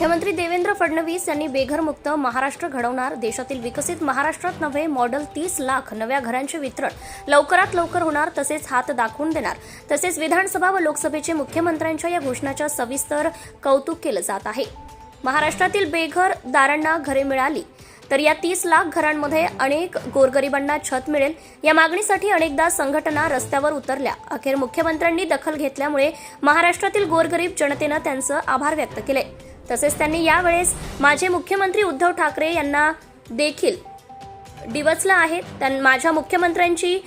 मुख्यमंत्री देवेंद्र फडणवीस यांनी बेघरमुक्त महाराष्ट्र घडवणार देशातील विकसित महाराष्ट्रात नव्हे मॉडेल तीस लाख नव्या घरांचे वितरण लवकरात लवकर होणार तसेच हात दाखवून देणार. तसेच विधानसभा व लोकसभेचे मुख्यमंत्र्यांच्या या घोषणाच्या सविस्तर कौतुक केलं जात आहे. महाराष्ट्रातील बेघरदारांना घरे मिळाली तर या तीस लाख घरांमध्ये अनेक गोरगरिबांना छत मिळेल. या मागणीसाठी अनेकदा संघटना रस्त्यावर उतरल्या. अखेर मुख्यमंत्र्यांनी दखल घेतल्यामुळे महाराष्ट्रातील गोरगरीब जनतेनं त्यांचं आभार व्यक्त केले तसेच त्यांनी यावेळेस माझे मुख्यमंत्री उद्धव ठाकरे यांना देखील डिवचलं आहे. त्यां माझ्या मुख्यमंत्र्यांची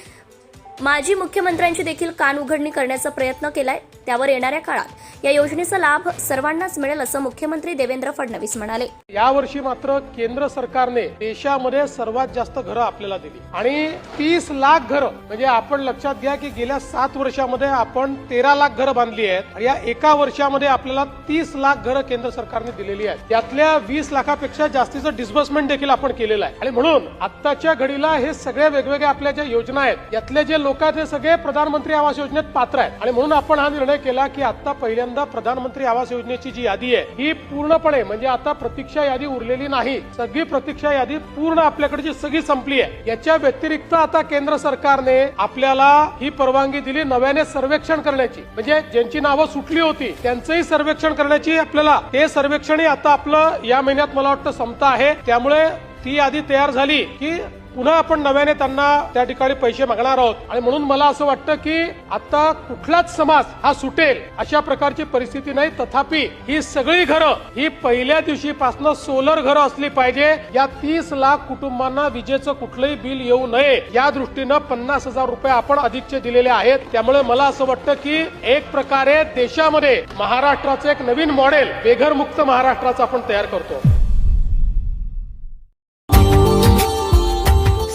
माजी मुख्यमंत्र्यांची देखील कान उघडणी करण्याचा प्रयत्न केलाय. त्यावर येणाऱ्या काळात या योजनेचा लाभ सर्वांनाच मिळेल असं मुख्यमंत्री देवेंद्र फडणवीस म्हणाले. यावर्षी मात्र केंद्र सरकारने देशामध्ये सर्वात जास्त घरं आपल्याला दिली. आणि तीस लाख घरं म्हणजे आपण लक्षात घ्या की गेल्या सात वर्षामध्ये आपण तेरा लाख घरं बांधली आहेत. या एका वर्षामध्ये आपल्याला तीस लाख घरं केंद्र सरकारने दिलेली आहेत. त्यातल्या वीस लाखापेक्षा जास्तीचं डिस्बर्समेंट देखील आपण केलेलं आहे. आणि म्हणून आत्ताच्या घडीला हे सगळ्या वेगवेगळ्या आपल्या ज्या योजना आहेत यातले जे लोक आहेत हे सगळे प्रधानमंत्री आवास योजनेत पात्र आहेत. आणि म्हणून आपण हा निर्णय केला की आता पहिल्यांदा प्रधानमंत्री आवास योजनेची जी यादी आहे ही पूर्णपणे म्हणजे आता प्रतीक्षा यादी उरलेली नाही सगळी प्रतीक्षा यादी पूर्ण आपल्याकडची सगळी संपली आहे. याच्या व्यतिरिक्त आता केंद्र सरकारने आपल्याला ही परवानगी दिली नव्याने सर्वेक्षण करण्याची. म्हणजे ज्यांची नावं सुटली होती त्यांचंही सर्वेक्षण करण्याची आपल्याला ते सर्वेक्षणही आता आपलं या महिन्यात मला वाटतं संपत आहे. त्यामुळे ती यादी तयार झाली की पुन्हा आपण नव्याने त्यांना त्या ठिकाणी पैसे मागणार आहोत. आणि म्हणून मला असं वाटतं की आता कुठलाच समाज हा सुटेल अशा प्रकारची परिस्थिती नाही. तथापि ही सगळी घरं ही पहिल्या दिवशीपासून सोलर घरं असली पाहिजे. या तीस लाख कुटुंबांना विजेचं कुठलंही बिल येऊ नये. या दृष्टीनं पन्नास हजार रुपये आपण अधिकचे दिलेले आहेत. त्यामुळे मला असं वाटतं की एक प्रकारे देशामध्ये महाराष्ट्राचं एक नवीन मॉडेल बेघरमुक्त महाराष्ट्राचं आपण तयार करतो.